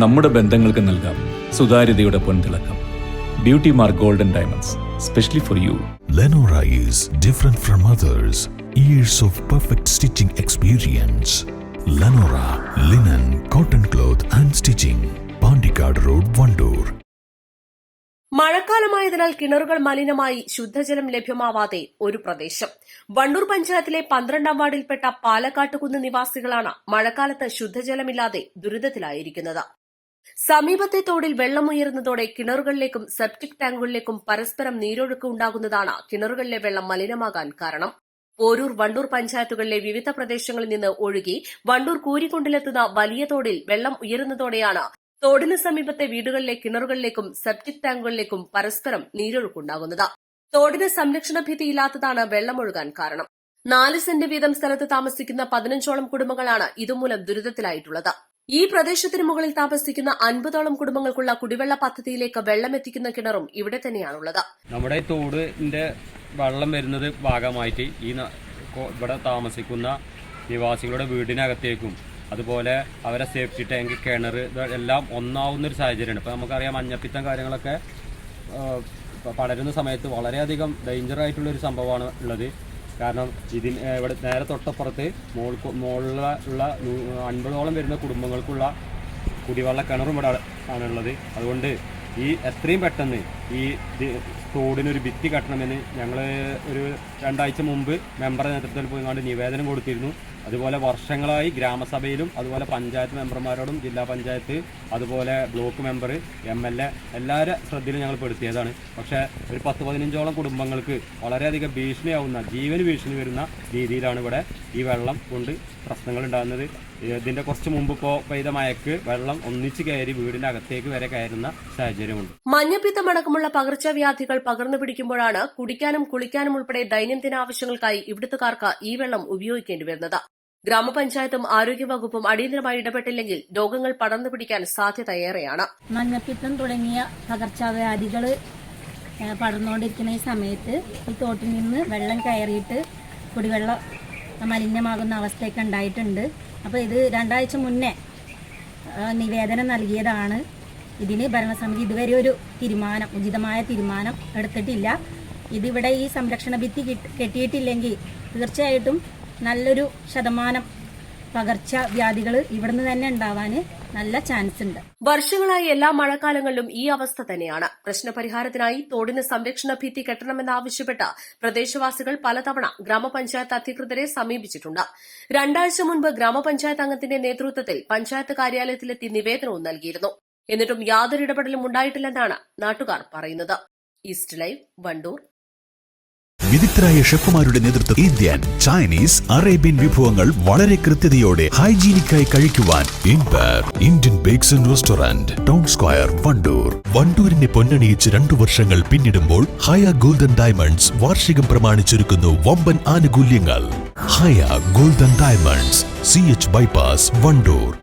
നമ്മുടെ ബന്ധങ്ങൾക്ക് നൽകാം സുതാര്യതയുടെ പൊൻതിളക്കം beauty mark golden diamonds specially for you Lenora is different from others. Years of perfect stitching experience. Lenora linen, cotton cloth and stitching. Pandikad Road, Vandoor. മഴക്കാലമായതിനാൽ കിണറുകൾ മലിനമായി ശുദ്ധജലം ലഭ്യമാവാതെ ഒരു പ്രദേശം വണ്ടൂർ പഞ്ചായത്തിലെ പന്ത്രണ്ടാം വാർഡിൽപ്പെട്ട പാലക്കാട്ടുകുന്ന് നിവാസികളാണ് മഴക്കാലത്ത് ശുദ്ധജലമില്ലാതെ ദുരിതത്തിലായിരിക്കുന്നത് സമീപത്തെ തോടിൽ വെള്ളമുയരുന്നതോടെ കിണറുകളിലേക്കും സെപ്റ്റിക് ടാങ്കുകളിലേക്കും പരസ്പരം നീരൊഴുക്ക് ഉണ്ടാകുന്നതാണ് കിണറുകളിലെ വെള്ളം മലിനമാകാൻ കാരണം. പോരൂർ വണ്ടൂർ പഞ്ചായത്തുകളിലെ വിവിധ പ്രദേശങ്ങളിൽ നിന്ന് ഒഴുകി വണ്ടൂർ കൂരിക്കൊണ്ടിലെത്തുന്ന വലിയ തോടിൽ വെള്ളം ഉയരുന്നതോടെയാണ് തോടിന് സമീപത്തെ വീടുകളിലെ കിണറുകളിലേക്കും സെപ്റ്റിക് ടാങ്കുകളിലേക്കും പരസ്പരം നീരൊഴുക്കുണ്ടാകുന്നത്. തോടിന് സംരക്ഷണ ഭീതിയില്ലാത്തതാണ് വെള്ളമൊഴുകാൻ കാരണം. നാല് സെന്റ് വീതം സ്ഥലത്ത് താമസിക്കുന്ന പതിനഞ്ചോളം കുടുംബങ്ങളാണ് ഇതുമൂലം ദുരിതത്തിലായിട്ടുള്ളത്. ഈ പ്രദേശത്തിന് മുകളിൽ താമസിക്കുന്ന അൻപതോളം കുടുംബങ്ങൾക്കുള്ള കുടിവെള്ള പദ്ധതിയിലേക്ക് വെള്ളം എത്തിക്കുന്ന കിണറും ഇവിടെ തന്നെയാണുള്ളത്. നമ്മുടെ തോടിന്റെ വെള്ളം വരുന്നത് ഭാഗമായിട്ട് ഈ ഇവിടെ താമസിക്കുന്ന നിവാസികളുടെ വീടിനകത്തേക്കും അതുപോലെ അവരെ സേഫ്റ്റി ടാങ്ക് കിണർ എല്ലാം ഒന്നാവുന്ന ഒരു സാഹചര്യമാണ്. ഇപ്പോൾ നമുക്കറിയാം മഞ്ഞപ്പിത്തം കാര്യങ്ങളൊക്കെ പടരുന്ന സമയത്ത് വളരെയധികം ഒരു സംഭവമാണ് ഉള്ളത്. കാരണം ഇതിന് ഇവിടെ നേരെ തൊട്ടപ്പുറത്ത് മോൾ മുകളിലുള്ള ഉള്ള അൻപതോളം വരുന്ന കുടുംബങ്ങൾക്കുള്ള കുടിവെള്ള കിണറും ഇവിടെ ആണുള്ളത്. അതുകൊണ്ട് ഈ എത്രയും പെട്ടെന്ന് ഈ തോടിനൊരു ഭിത്തി കെട്ടണമെന്ന് ഞങ്ങൾ ഒരു രണ്ടാഴ്ച മുമ്പ് മെമ്പറുടെ നേതൃത്വത്തിൽ പോയിക്കൊണ്ട് നിവേദനം കൊടുത്തിരുന്നു. അതുപോലെ വർഷങ്ങളായി ഗ്രാമസഭയിലും അതുപോലെ പഞ്ചായത്ത് മെമ്പർമാരോടും ജില്ലാ പഞ്ചായത്ത് അതുപോലെ block member M L A എല്ലാവരുടെ ശ്രദ്ധയിലും ഞങ്ങൾ പെടുത്തിയതാണ്. പക്ഷേ ഒരു പത്ത് പതിനഞ്ചോളം കുടുംബങ്ങൾക്ക് വളരെയധികം ഭീഷണിയാവുന്ന ജീവന് ഭീഷണി വരുന്ന രീതിയിലാണ് ഇവിടെ ഈ വെള്ളം കൊണ്ട് പ്രശ്നങ്ങൾ ഉണ്ടാകുന്നത്. ഇതിന്റെ കുറച്ച് മുമ്പ് ഇപ്പോൾ പെയ്ത മയക്ക് വെള്ളം ഒന്നിച്ച് കയറി വീടിന്റെ അകത്തേക്ക് വരെ കയറുന്ന സാഹചര്യമുണ്ട്. മഞ്ഞപ്പിത്തമടക്കമുള്ള പകർച്ചവ്യാധികൾ പകർന്നു പിടിക്കുമ്പോഴാണ് കുടിക്കാനും കുളിക്കാനും ഉൾപ്പെടെ ദൈനംദിന ആവശ്യങ്ങൾക്കായി ഇവിടുത്തുകാർക്ക് ഈ വെള്ളം ഉപയോഗിക്കേണ്ടി വരുന്നത്. ഗ്രാമപഞ്ചായത്തും ആരോഗ്യവകുപ്പും അടിയന്തരമായി ഇടപെട്ടില്ലെങ്കിൽ രോഗങ്ങൾ പടർന്നു പിടിക്കാൻ സാധ്യതയേറെയാണ്. മഞ്ഞപ്പിത്തം തുടങ്ങിയ പകർച്ചവ്യാധികൾ പടർന്നുകൊണ്ടിരിക്കുന്ന സമയത്ത് ഈ തോട്ടിൽ നിന്ന് വെള്ളം കയറിയിട്ട് കുടിവെള്ളം മലിനമാകുന്ന അവസ്ഥയൊക്കെ ഉണ്ടായിട്ടുണ്ട്. അപ്പോൾ ഇത് രണ്ടാഴ്ച മുന്നേ നിവേദനം നൽകിയതാണ്. ഇതിന് ഭരണസമിതി ഇതുവരെ ഒരു തീരുമാനം ഉചിതമായ തീരുമാനം എടുത്തിട്ടില്ല. ഇതിവിടെ ഈ സംരക്ഷണ ഭിത്തി കെട്ടിയിട്ടില്ലെങ്കിൽ തീർച്ചയായിട്ടും നല്ലൊരു ശതമാനം പകർച്ചവ്യാധികൾ ഇവിടുന്ന് തന്നെ ഉണ്ടാവാൻ നല്ല ചാൻസ് ഉണ്ട്. വർഷങ്ങളായി എല്ലാ മഴക്കാലങ്ങളിലും ഈ അവസ്ഥ തന്നെയാണ്. പ്രശ്നപരിഹാരത്തിനായി തോടിന് സംരക്ഷണ ഭിത്തി കെട്ടണമെന്നാവശ്യപ്പെട്ട് പ്രദേശവാസികൾ പലതവണ ഗ്രാമപഞ്ചായത്ത് അധികൃതരെ സമീപിച്ചിട്ടുണ്ട്. രണ്ടാഴ്ച മുൻപ് ഗ്രാമപഞ്ചായത്ത് അംഗത്തിന്റെ നേതൃത്വത്തിൽ പഞ്ചായത്ത് കാര്യാലയത്തിലെത്തി നിവേദനവും നൽകിയിരുന്നു. എന്നിട്ടും യാതൊരു ഇടപെടലും ഉണ്ടായിട്ടില്ലെന്നാണ് നാട്ടുകാർ പറയുന്നത്. East live Vandoor. വിദഗ്ധരായ ഷെഫുമാരുടെ നേതൃത്വം ഇന്ത്യൻ ചൈനീസ് അറേബ്യൻ വിഭവങ്ങൾ വളരെ കൃത്യതയോടെ ഹൈജീനിക്കായി കഴിക്കുവാൻ Indian bakes and restaurant town square Vandoor. വണ്ടൂരിനെ പൊന്നണിയിച്ച് രണ്ടു വർഷങ്ങൾ പിന്നിടുമ്പോൾ ഹയ ഗോൾഡൻ ഡയമണ്ട്സ് വാർഷികം പ്രമാണിച്ചൊരുക്കുന്നു വമ്പൻ ആനുകൂല്യങ്ങൾ. Haya golden diamonds C H bypass Vandoor.